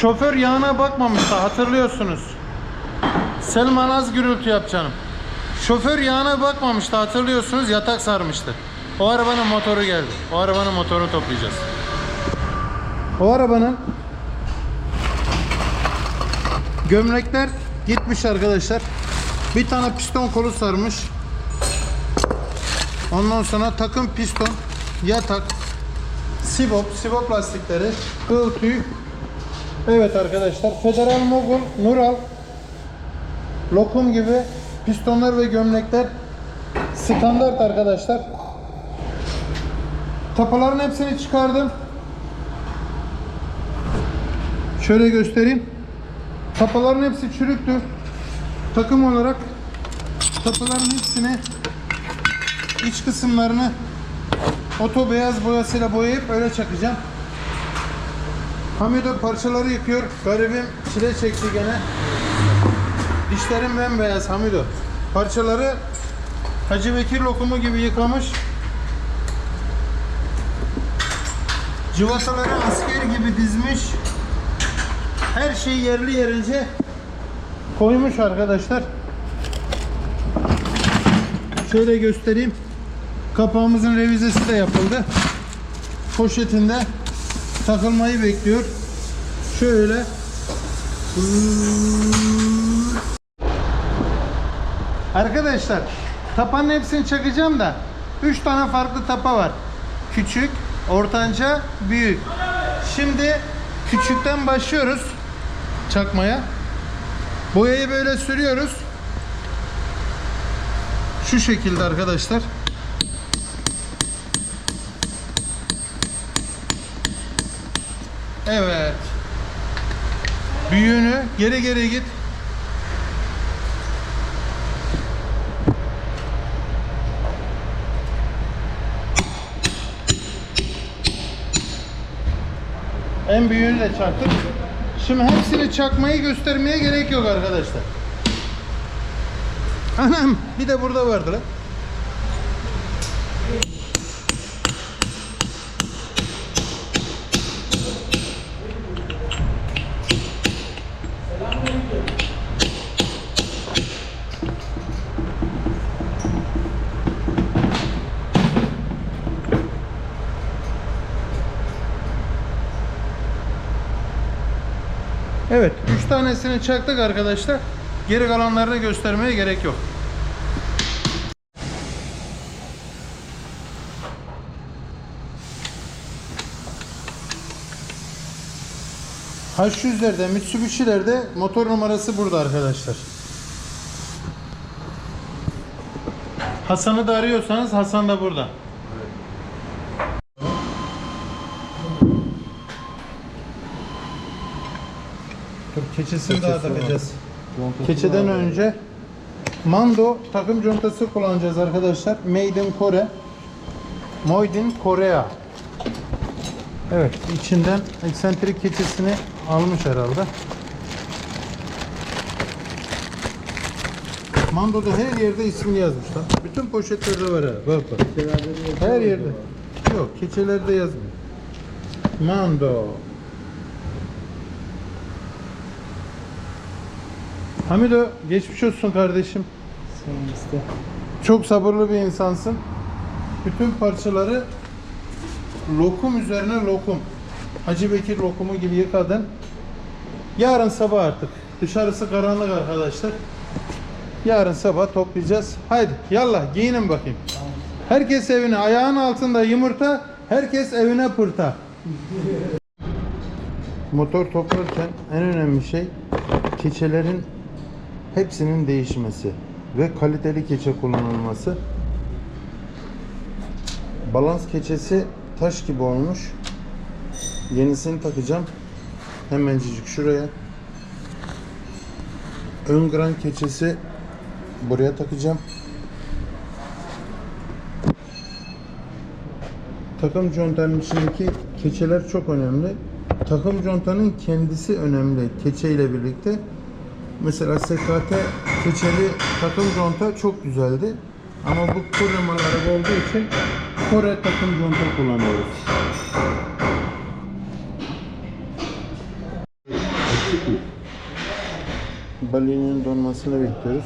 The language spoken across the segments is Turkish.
Şoför yağına bakmamıştı hatırlıyorsunuz. Selman az gürültü yap canım. Şoför yağına bakmamıştı hatırlıyorsunuz yatak sarmıştı. O arabanın motoru geldi. O arabanın motorunu toplayacağız. O arabanın gömlekler gitmiş arkadaşlar. Bir tane piston kolu sarmış. Ondan sonra takım piston, yatak, sibop, sibop lastikleri, kıl tüy. Evet arkadaşlar Federal Mogul, Nural, lokum gibi pistonlar ve gömlekler standart arkadaşlar. Tapaların hepsini çıkardım. Şöyle göstereyim. Tapaların hepsi çürüktü. Takım olarak tapaların hepsini iç kısımlarını oto beyaz boyasıyla boyayıp öyle çakacağım. Hamido parçaları yıkıyor. Garibim çile çekti gene. Dişlerim bembeyaz Hamido. Parçaları Hacı Bekir lokumu gibi yıkamış. Cıvataları asker gibi dizmiş. Her şey yerli yerince koymuş arkadaşlar. Şöyle göstereyim. Kapağımızın revizesi de yapıldı. Poşetinde takılmayı bekliyor. Şöyle Arkadaşlar tapanın hepsini çakacağım da 3 tane farklı tapa var. Küçük, ortanca, büyük. Şimdi küçükten başlıyoruz çakmaya. Boyayı böyle sürüyoruz. Şu şekilde arkadaşlar. Evet. Büyüğünü geri geri git. En büyüğünü de çaktık. Şimdi hepsini çakmayı göstermeye gerek yok arkadaşlar. Anam bir de burada vardı lan. Evet, 3 tanesini çaktık arkadaşlar. Geri kalanlarını göstermeye gerek yok. H100'lerde, Mitsubishi'lerde motor numarası burada arkadaşlar. Hasan'ı da arıyorsanız Hasan da burada. Keçesini daha takacağız. Keçeden önce Mando takım contası kullanacağız arkadaşlar. Made in Kore. Made in Korea. Evet, içinden eksentrik keçesini almış herhalde. Mando'da her yerde ismini yazmışlar. Bütün poşetlerde var ha. Bak bak. Her yerde. Yok, keçelerde yazmıyor. Mando. Hamido geçmiş olsun kardeşim. Çok sabırlı bir insansın. Bütün parçaları lokum üzerine lokum. Hacı Bekir lokumu gibi yıkadın. Yarın sabah artık. Dışarısı karanlık arkadaşlar. Yarın sabah toplayacağız. Haydi yallah giyinin bakayım. Herkes evine ayağın altında yumurta, herkes evine pırta. Motor toplarken en önemli şey keçelerin hepsinin değişmesi ve kaliteli keçe kullanılması. Balans keçesi taş gibi olmuş. Yenisini takacağım. Hemencik şuraya. Ön gran keçesi buraya takacağım. Takım contanın içindeki keçeler çok önemli. Takım contanın kendisi önemli keçe ile birlikte. Mesela SKT keçeli takım conta çok güzeldi. Ama bu kocaman araba olduğu için Kore takım conta kullanıyoruz. Balinin donmasını bekliyoruz.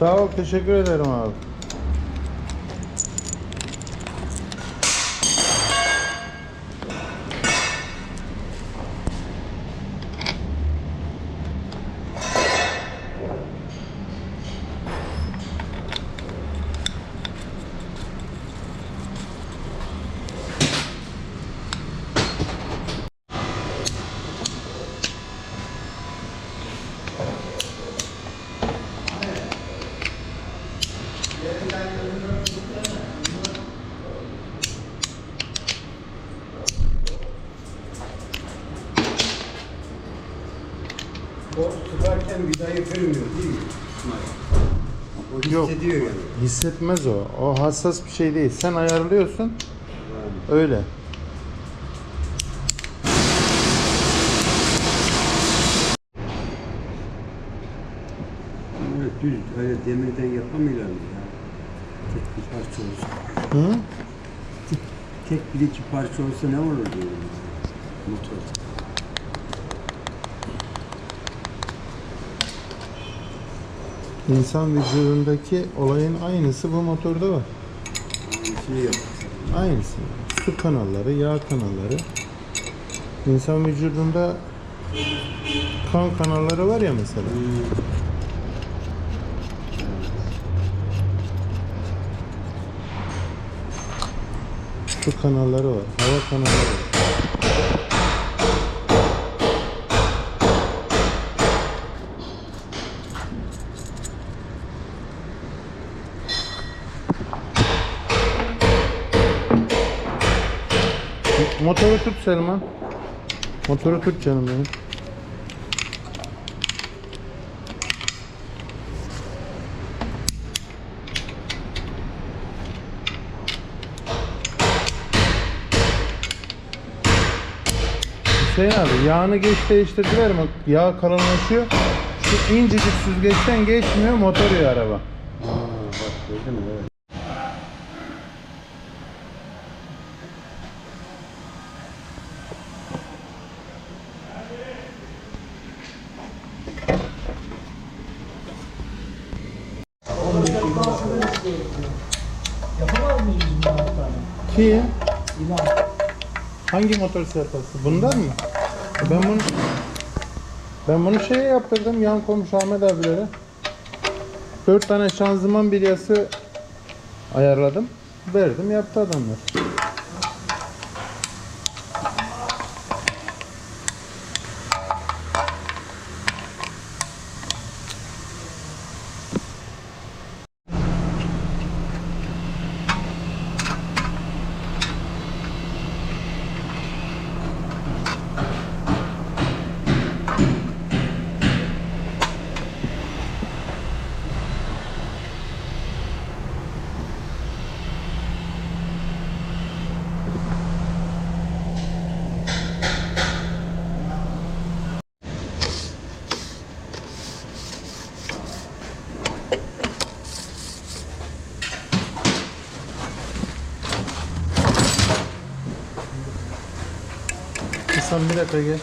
Sağ ol, teşekkür ederim abi. O sıkarken vidayı kırmıyor değil mi? O Yok. hissediyor yani. Hissetmez o. O hassas bir şey değil. Sen ayarlıyorsun. Öyle. Öyle düz öyle demirden yapamıyorlar mı ya? Bir parça olsa. Hı? Tek bir iki parça olsa ne olur diyorum. Motor. İnsan vücudundaki olayın aynısı bu motorda var. Aynısını yap. Aynısı. Su kanalları, yağ kanalları. İnsan vücudunda kan kanalları var ya mesela. Su kanalları var, hava kanalları var. Motoru tut Selman. Motoru tut canım benim. Hüseyin abi yağını geç değiştirdiler mi? Yağ kalınlaşıyor. Şu incecik süzgeçten geçmiyor motor yiyor araba. Aa, bak gördün mü? Evet. Ki hangi motor serpası? Bundan mı? Ben bunu ben bunu şeye yaptırdım yan komşu Ahmet abilere. Dört tane şanzıman bilyası ayarladım. Verdim yaptı adamlar. Hasan bir dakika gel.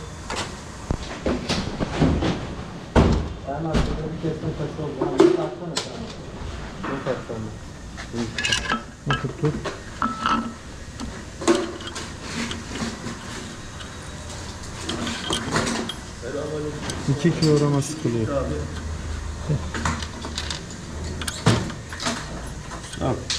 Ben aslında bir kesme taşı oldu. Bir baksana sen. Yok Hasan. Tut tut. İki kilograma sıkılıyor. Al.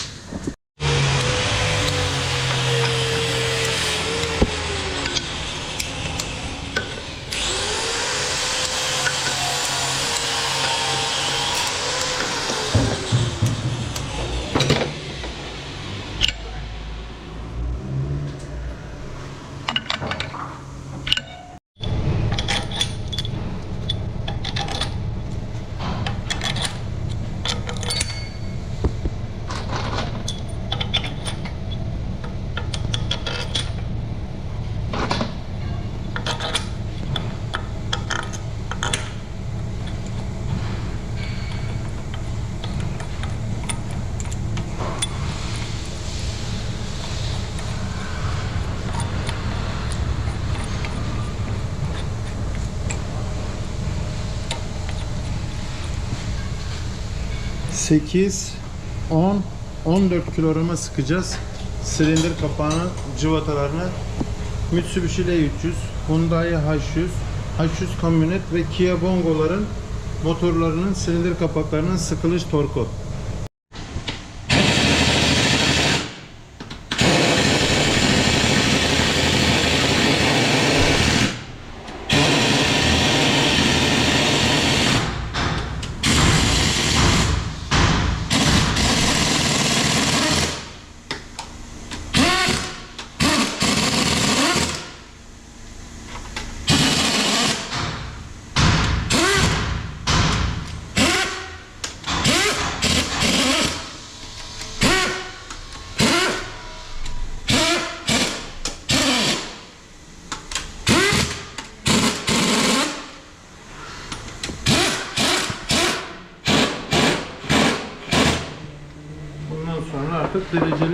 Sekiz, on, on dört kilograma sıkacağız. Silindir kapağının cıvatalarını Mitsubishi L300, Hyundai H100, H100 kamyonet ve Kia Bongo'ların motorlarının silindir kapaklarının sıkılış torku. Feira de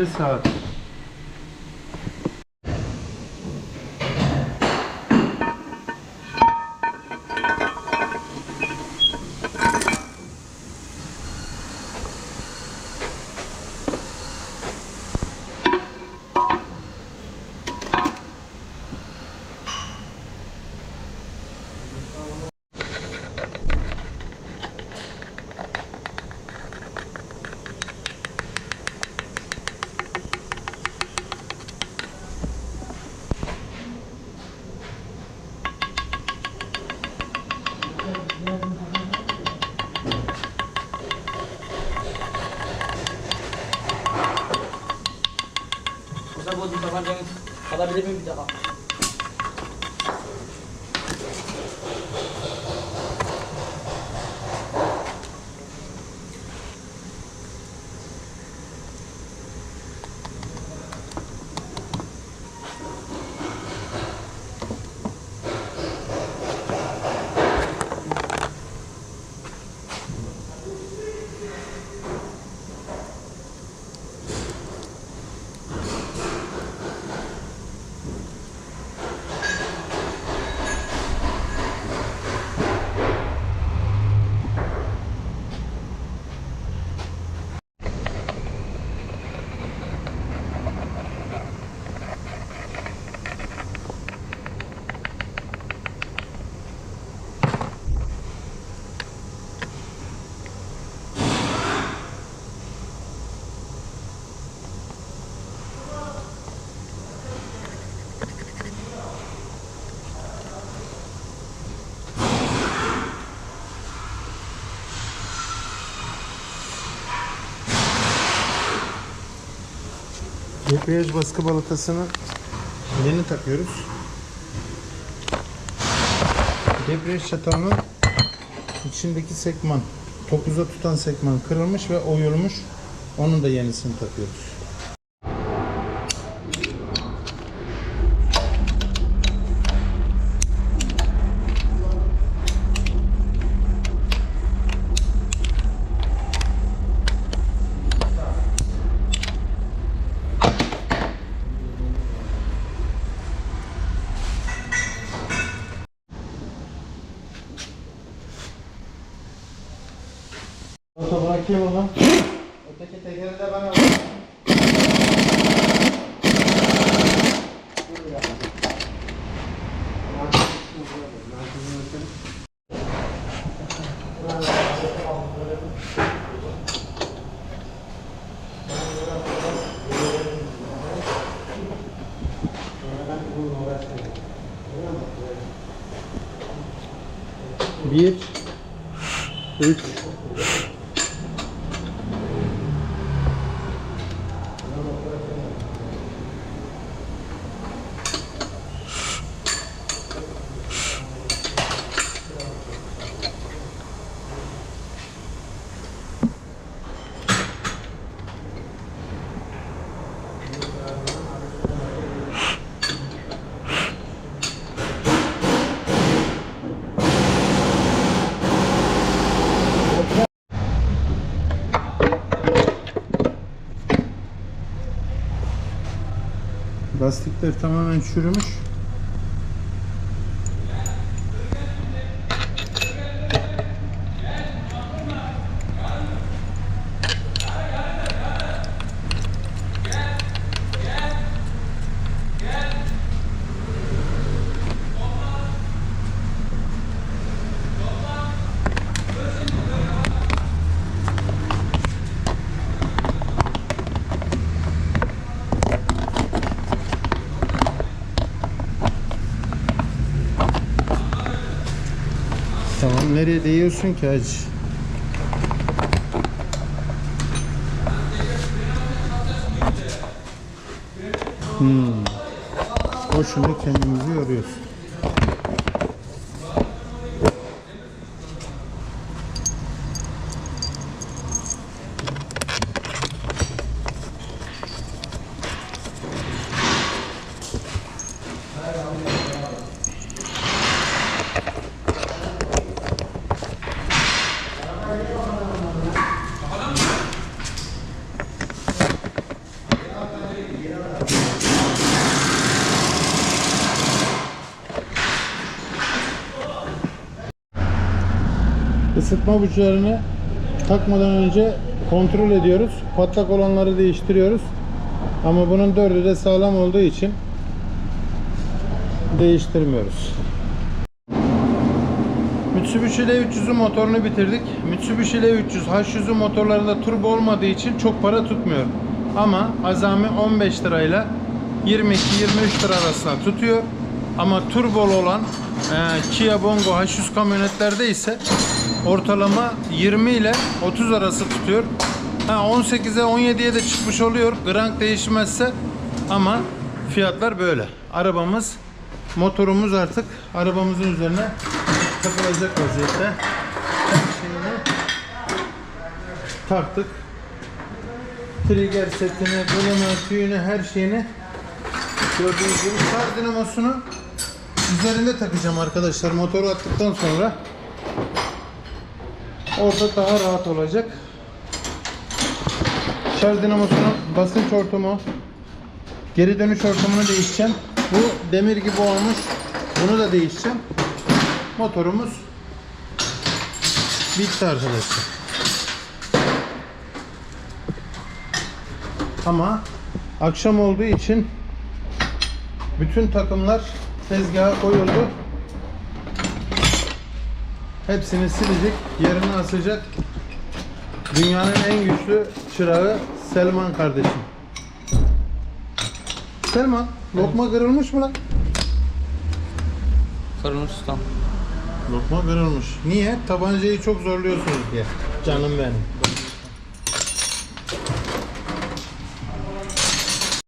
sonra artık dereceli saat. Musa bu tabancanı alabilir miyim bir daha? Debriyaj baskı balatasını yeni takıyoruz. Debriyaj çatalının içindeki sekman, topuza tutan sekman kırılmış ve oyulmuş. Onun da yenisini takıyoruz. Ota bırakayım onu. Öteki tekeri de bana bırak. Bir, üç, Lastikler tamamen çürümüş. Nereye değiyorsun ki hacı? Hmm. Boşuna kendimizi yoruyoruz. Isıtma buçlarını takmadan önce kontrol ediyoruz. Patlak olanları değiştiriyoruz. Ama bunun dördü de sağlam olduğu için değiştirmiyoruz. Mitsubishi L300'ün motorunu bitirdik. Mitsubishi L300 H100'ün motorlarında turbo olmadığı için çok para tutmuyor. Ama azami 15 lirayla 22-23 lira arasında tutuyor. Ama turbolu olan e, Kia Bongo H100 kamyonetlerde ise ortalama 20 ile 30 arası tutuyor. Ha, 18'e 17'ye de çıkmış oluyor. Grank değişmezse ama fiyatlar böyle. Arabamız motorumuz artık arabamızın üzerine takılacak vaziyette. Şeyini taktık. Trigger setini, bölümü, tüyünü, her şeyini gördüğünüz gibi şarj üzerinde takacağım arkadaşlar motoru attıktan sonra orada daha rahat olacak. Şarj dinamosunun basınç ortamı, geri dönüş ortamını değişeceğim. Bu demir gibi olmuş. Bunu da değişeceğim. Motorumuz bitti arkadaşlar. Ama akşam olduğu için bütün takımlar tezgaha koyuldu. Hepsini silecek, yerine asacak. Dünyanın en güçlü çırağı Selman kardeşim. Selman, lokma kırılmış mı lan? Kırılmış ustam. Lokma kırılmış. Niye? Tabancayı çok zorluyorsunuz diye. Canım benim.